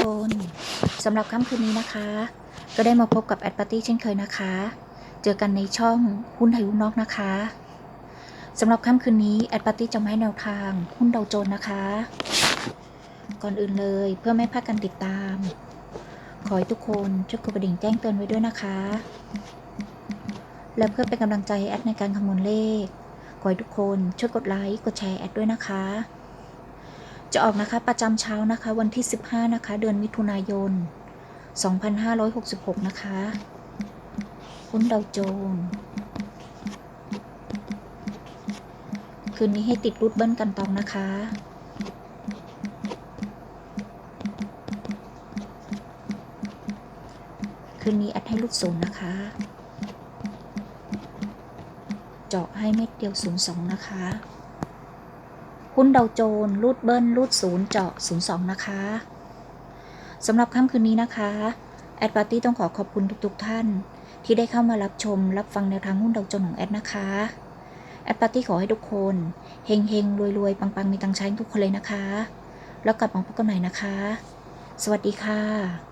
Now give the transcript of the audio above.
คนสำหรับค่ำคืนนี้นะคะ ก็ได้มาพบกับแอดปาร์ตี้เช่นเคยนะคะ เจอกันในช่องหุ้นไทยหุ้นนอกนะคะสำหรับค่ำคืนนี้แอดปาร์ตี้จะมาให้แนวทางหุ้นดาวโจนส์นะคะ ก่อนอื่นเลยเพื่อไม่พลาดการติดตาม ขอให้ทุกคนช่วยกดกระดิ่งแจ้งเตือนไว้ด้วยนะคะ และเพื่อเป็นกำลังใจให้แอดในการคำนวณเลขขอให้ทุกคนช่วยกดไลค์กดแชร์แอดด้วยนะคะ จะออกนะคะประจำเช้านะคะวันที่ 15 นะคะ เดือนมิถุนายน 2566 นะคะหุ้นดาวโจนส์คืนนี้ให้ติดรูดเบิ้ลกันตองนะคะ คืนนี้แอดให้รูดศูนย์นะคะ เจาะให้เม็ดเดียว02นะคะ หุ้นดาวโจนส์รูดเบิ้ลรูดศูนย์เจาะ 02 นะคะสำหรับค่ำคืนนี้นะคะ แอดปาร์ตี้ต้องขอขอบคุณทุกๆท่าน ที่ได้เข้ามารับชมรับฟังแนวทางหุ้นดาวโจนส์ของแอดนะคะ แอดปาร์ตี้ขอให้ทุกคนเฮงเฮงรวยรวยๆปังมีตังใช้ทุกคนเลยนะคะ แล้วกลับมาพบกันใหม่นะคะ สวัสดีค่ะ